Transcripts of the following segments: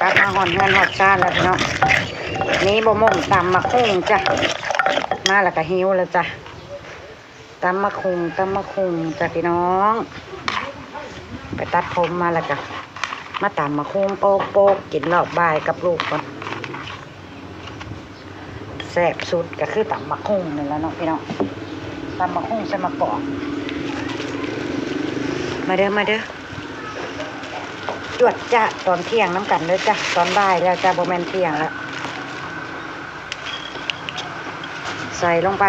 กลับมาหอนเงินหอดชาแล้วพี่น้องนี่บ่ม่งตำมะคุงจ้ะ มาแล้วก็หิวแล้วจ้ะตำมะคุงตำมะคุงจ้ะพี่น้อง ไปตัดผมมาแล้วก็มาตำมะคุงโป๊กโป๊กกินรอบบ่ายกับลูกก่อนแซ่บสุดก็คือตำมะคุงนี่แล้วเนาะพี่น้องตำมะคุงใส่มะกอกมาเด้อมาเด้อ จวดจ้ะตอนเที่ยงน้ำกันเลยจ้ะตอนบ่ายแล้วจ้ะโบแมนเที่ยงแล้วใส่ลงไป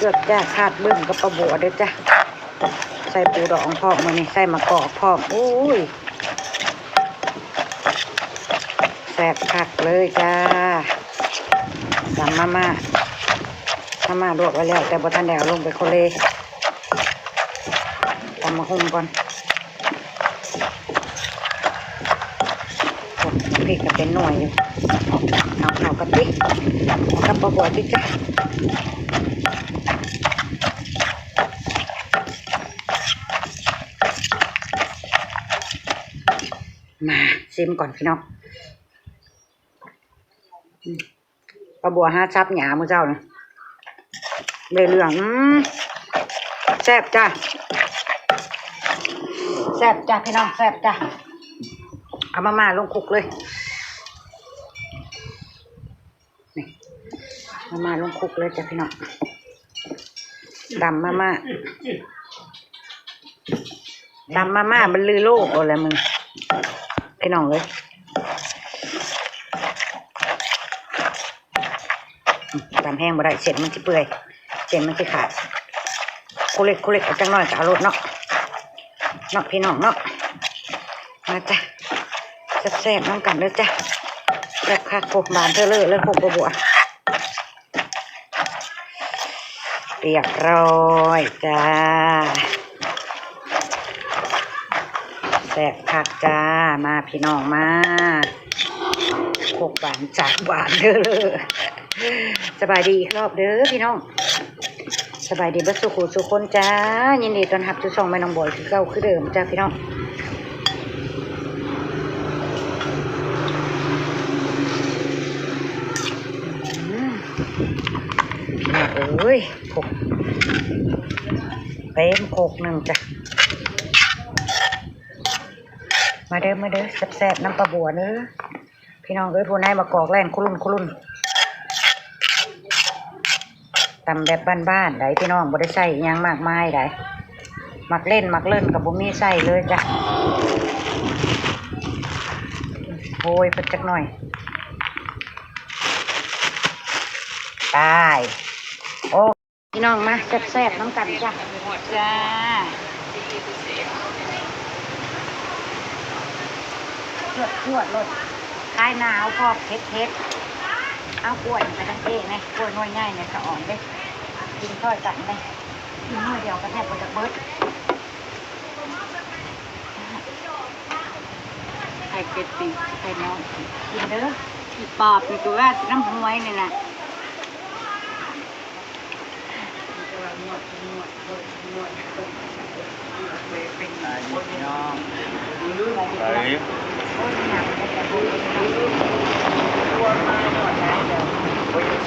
จวดจ้ะขาดเบิ่มกับปลาบัวเด้จ้ะใส่ปูดองพอกมานี่ใส่มะกอกพอกอุ้ยแซ่บคักเลยจ้าสั่งมาม่ามาม่าลวกไว้แล้ว แต่บ่ทันได้เอาลงไปโคเลทำมาหุ้มก่อน พริกก็เป็นหน่วยอยู่เอาเอากะทิกับปลาบัวที่จ้ะมาซิมก่อนพี่น้องปลาบัวห้าชับหยามือเจ้าเนี่ยเลยเหลืองแซ่บจ้ะแซ่บจ้ะพี่น้องแซ่บจ้ะ เอามาม่าลงคุกเลย นี่มาม่าลงคุกเลยจ้ะพี่น้องดำมาม่าดำมาม่ามันลือโลกอะไรมึงพี่น้องเลยดำแห้งบ่ได้เสร็จมันจะเปื่อยเสร็จมันจะขาดคุเล็กคุเล็กเอาจังหน่อยกับเอารถเนาะเนาะพี่น้องเนาะมาจ้ะ แซ่บๆน้ำกันเลยจ้ะแซ่บคักโคกบานเธอเลยเลยโคกบัวเรียบร้อยจ้าแซ่บคักจ้ามาพี่น้องมาโคกบานจากบานเธอเลยสบายดีรอบเด้อพี่น้องสบายดีบัสสุขุสุคนจ้ายินดีตอนรับทุกช่องแม่น้องบอยคือเก่าคือเดิมจ้าพี่น้อง อืมเอ้ยหกเต็มหกหนึ่งจ้ะ มาเด้อมาเด้อแซ่บๆน้ำปลาบัวเด้อพี่น้องเอ้ยผู้นายมากอกแล่นคุรุ่นคุรุ่นตำแบบบ้านๆได้พี่น้องบ่ได้ใส่ยังมากมายได้มักเล่นมักเล่นกับบ่มีใส่เลยจ้ะโอ้ยเพิ่นจักหน่อย ตายโอ้พี่น้องมาแซ่บๆน้ำกันจ้ะจ้าจวดจวดรถคลายหนาวพอเพ็ดเพ็ดเอากล้วยไปทั้งเอ้ไงกล้วยน้อยง่ายเนี่ยสะอ่อนเด้กินค่อยกันเลยกินน้อยเดียวก็แทบจะเบิดไข่เป็ดปีไข่น้องกินเด้ออีปอบนี่ตัวว่าน้ำหวยนี่นะ ไป โอ้ยจะ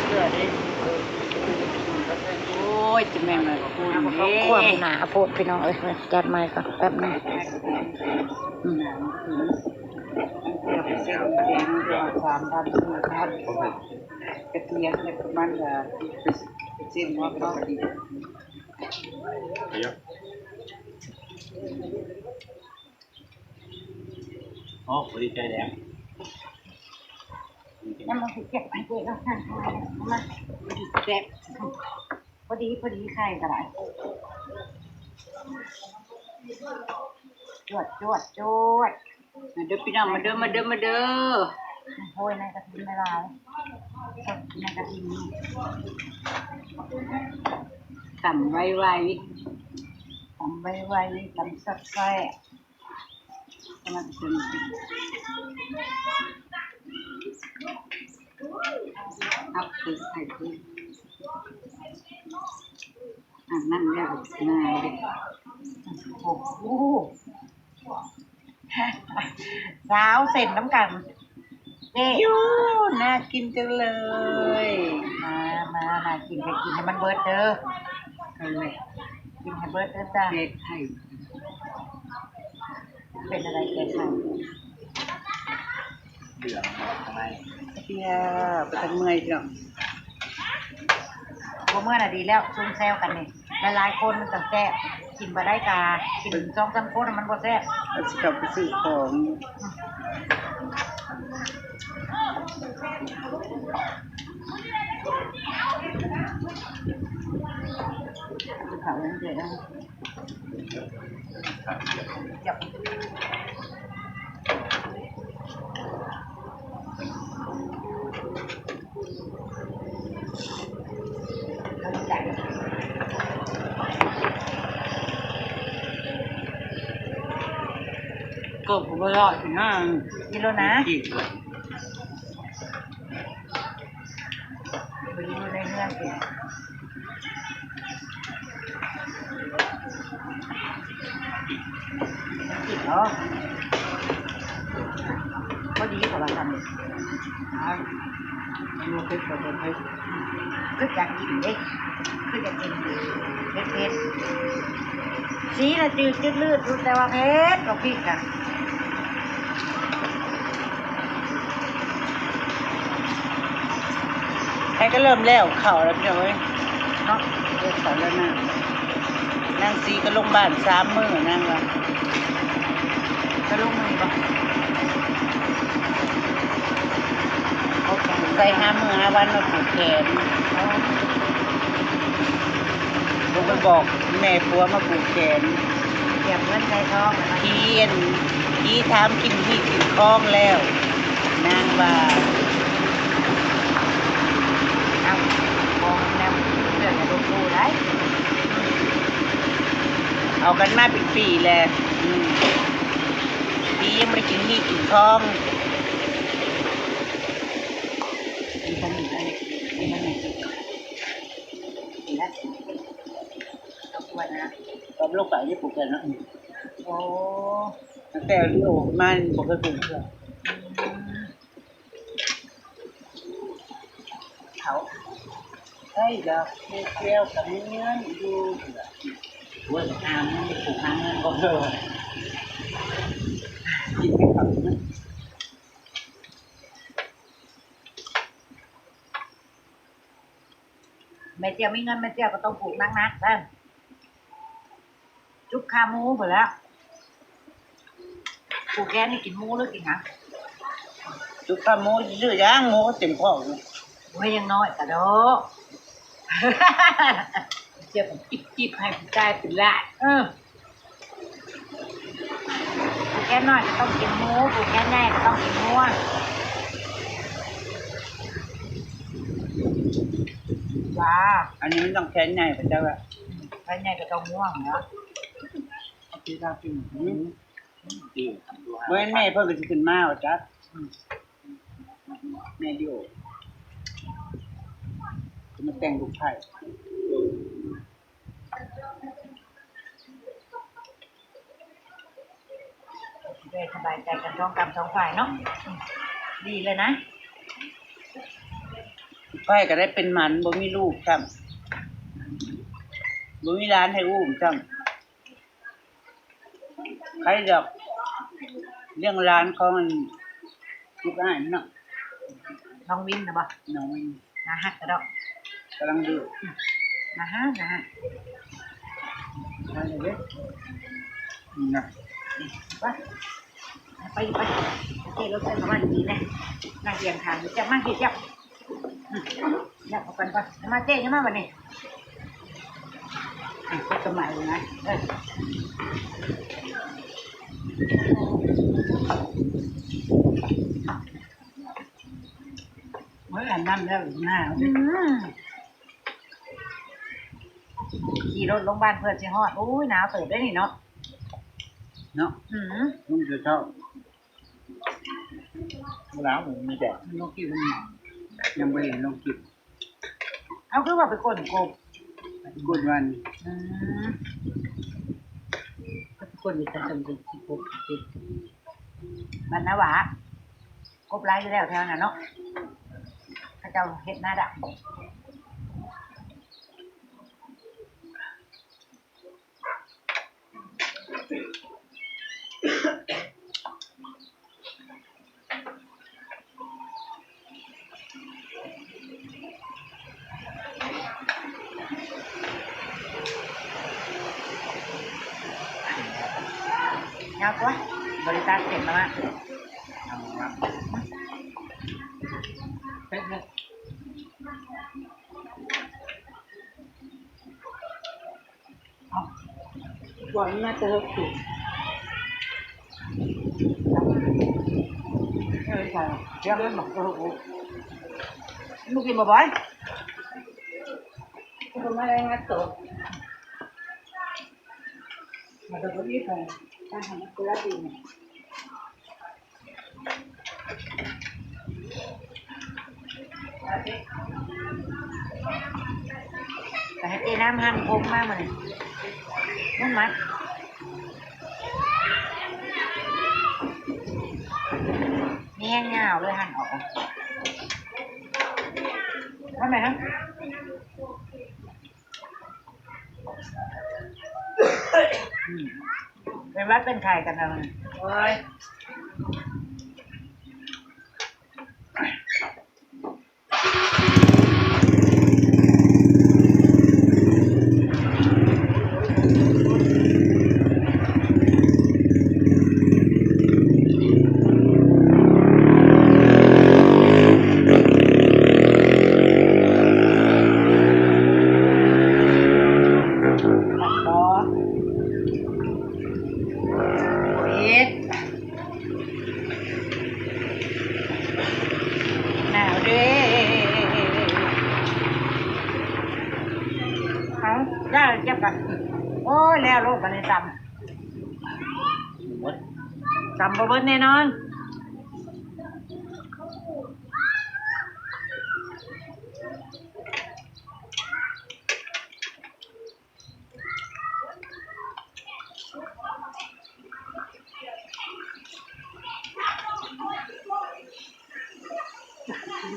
โอ้ยจะแม่นเลยคุณเขาเด้ควบหนาโพดพี่น้องเอ้ยจัดไม้ก่อนแป๊บหนึงอืมเส้นแดงสามพันสี่พันกระเทียมเนี่ยประมาณละเส้นว่าก็ดี เยอะโอ้พอดีใจแดงน้ำมันสิเก็บไปเจ๊แล้วค่ะมาแซ่บพอดีพอดีไข่กระไรจวดจวดจวดมาเด้อพี่น้องมาเด้อมาเด้อมาเด้อโอ้ยในกระทิงไม่ลายสดในกระทิงนี่ ต่ำไวไวทำไว้ไว้ทำสักแซ่บกำลังเส้นเอาคือไข่คืออะนั่นแล้วง่ายเลยโอ้โหสาวเส้นน้ำกันนี่ยูน่ากินจังเลย มามามากินไปกินให้มันเบิร์ดเด้อ เอาเลยกินให้เบิดเด้อจ้าเด็กไทยเป็นอะไรแกค่ะเหลืองทำไมเที่ยวไปทางเมื่อยพี่น้องบ่เมื่อน่ะดีแล้วซุ่มแซวกันนี่หลายๆคนมันก็แซ่บกินบ่ได้กากินสองสามคนน่ะมันบ่แซ่บเราจะกลับไปซื้อของ เขาเล่นเจ๋งจับก็ผมก็รอดถึงห้างกินแล้วนะ กิน ไปอยู่ในเงื่อนสิกิน เหรอพอดีกว่าเราทำอะมันเป็นแบบนี้คืออยากกินเด็กคืออยากกินเผ็ดเผ็ดสีน่ะจืดจืดลืดรู้แต่ว่าเผ็ดกับพริกอะใครก็เริ่มแล้วเข่าแล้วพี่น้องเว้ยเนาะเริ่มเข่าแล้วนะ นางซีก็ลงบ้านสามมื้อนั่งละจะลงมือบ่โอเคใส่ห้ามื้อห้าวันมาผูกแขนผมไปบอกแม่ผัวมาผูกแขนเก็บเงินใส่ท้องนะทีเอ็นทีทำกินที่กินคล้องแล้ว นางว่าเอามองแนวเรื่องอย่าลงดูได้ เอากันมาเป็นปีแล้วอืมทียังไม่กินที่กินคล้องมีคนอื่นอะไรมีมันหนกินดีแล้วเอาขวดนะตอนลูกสาวที่ปลูกแขนเนาะโอ้ตั้งแต่ที่โอมันบอกเคยปลูกเพื่อเขาใช่ดอกเกลียวกับเนื้อดูเว้ยอามมันปลูกหางเงินก็เด้อกินไม่ขับนะแม่เจียวมีเงินแม่เจียวก็ต้องปลูกนักนักๆนั่นจุกขาหมูหมดแล้วปลูกแกนี่กินหมูหรือกินหยังจุกข้าหมูชื่อย่างหมูเต็มข้อเลยไว้ยังน้อยกะโดเจี ยวผมจิบจิบให้ผู้ชายเป็นละเออปลูกแกน้อยก็ต้องกินหมูปลูกแกใหญ่ก็ต้องกินหมูว้าอันนี้มันต้องแขนใหญ่พระเจ้าอะแกใหญ่ก็ต้องม่วงเนาะที่เรากินจืดดูเมื่อแม่เพิ่งจะขึ้นมาว่าจัดแม่ดิโอจะมาแต่งลูกไผ่ ได้สบายใจกันท้องกำท้องฝ่ายเนาะอืมดีเลยนะไผ่ก็ได้เป็นหมันบ่มีลูกจ้ำบ่มีร้านให้อุ้มจ้ำใครดอกเรื่องร้านของมันลูกอ้ายมันเนาะน้องวินนะบ่น้องมันนะฮักกระดอกกำลังดูนะฮะนะฮะมาเลยเด้อนี่นะ ไปไปไปเจ๊รถเส้นประมาณนี้นะนั่งเรียงทางจะมั่งกี่เจ้าอืมอยากเอากันก่อนมาเจ๊ยังมาวันนี้อะก็สมัยเลยนะเออเมื่อนนั้นแล้วหน้าอืมขี่รถลงบ้านเพื่อนสิฮอดอุ้ยหนาวเติบได้นี่เนาะ เนาะอืมลุงจะชอบน้ำหมูมีแดดน้องกินมันยังไม่เห็นน้องกินเอาคือว่าไปก้นกบกุดวันอืมก็ทุกคนมีแต่ทำเป็นสิบหกสิบบรรณหวากบไล่อยู่แล้วแถวนั้นเนาะถ้าเจ้าเฮ็ดหน้าดะยาวก ว่าบริการเสร็จแล้วมั้ยเป็นเนี่ยเอาก่อ จะหันกเออโอ้มึงกินบ่บ่อยคุณมาได้งัดตัวมาดูที่ไปการทำหลาบดีเนี่ยแต่ให้เจน้ำหั่นกบมากมันนุ่มมัดนี่แห้งยาวเลยหั่นออกทำไมครับอืม วัดเป็นไข่กันนะมันโอ้ย ตัดบอเฮ็ดหนาวเด้เอาได้เจ็บกันโอ้ย แล้วโลกกันในตหมดำตำบ่เบิดแน่นอน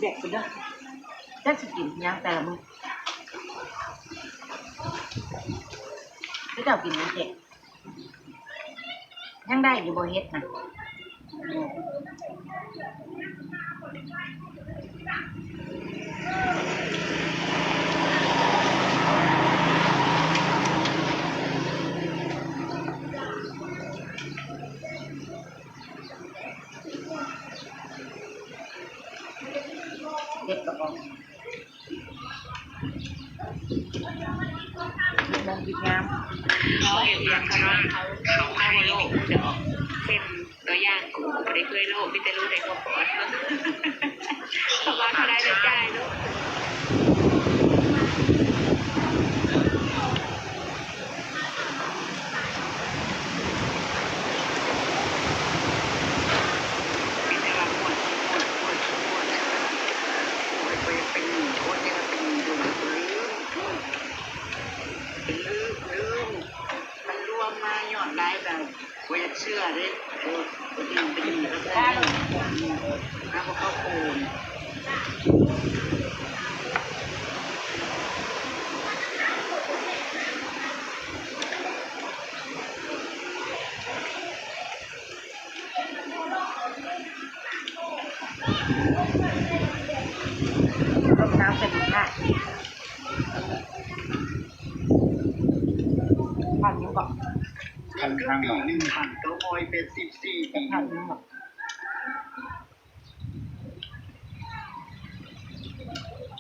เด็กไปเด้อจะสิกินหยังแต่ละมื้อ ที่เจ้ากินมันเจ็บยังได้อยู่บ่เฮ็ดนะเฮ็ดก็บ่มองผิดงาม เขาเห็นอย่างเขาเขาเขาให้โลกจะออกเป็นตัวอย่างกูไม่ได้เคยโลกพี่จะรู้ในความปลอดเขาว่าเขาได้ได้ใจลูก มีแต่ละหมดหมดหมดหมดโอ้ยไปเป็นหนึ่งคนเนี่ยเป็นดูลืมเป็นลืมลืมมันรวมมาหย่อนได้แบบว่าจะเชื่อเลยโอ้เป็นหนึ่งเป็นหนึ่งแล้วก็แล้วก็เข้าโคน รดน้ำเป็นได้ผ่านยังบอกข้างข้างหมอหนึ่งพันเก้าร้อยเป็นสิบสี่ปีผ่านยังบอก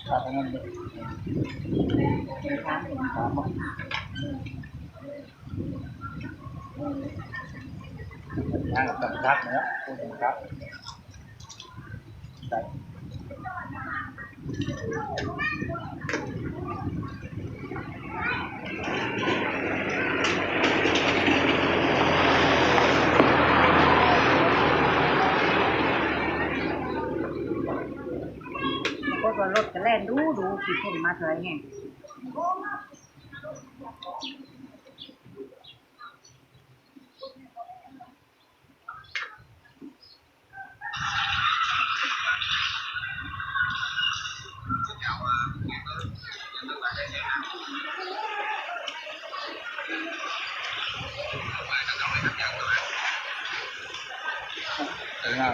ขาดทั้งนั้นเลยน้ำเป็นสามหมดทางกับสัมผัสเนื้อคุณครับ ก็รถจะแล่นดูดูขี่เท่าไหรไงสวยงามนี่คือเป็นน้ำแข็งน้ำมันที่กระตามกระเ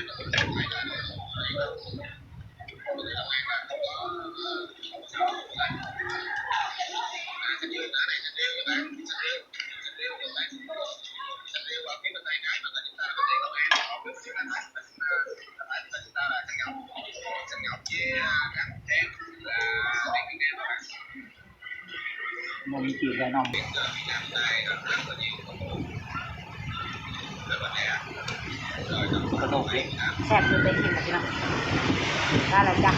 มต้องเด็กตัวดูไว้มันมีจีบแล้วน้อง กระโดดเล็กแซ่บคือไปกินนะพี่น้องได้แล้วจ้ะ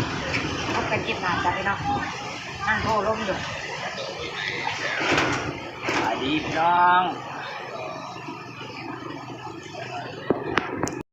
พบกันกินนาจ้ะพี่น้องนั่งโทรลมอยู่สวัสดีพี่น้อง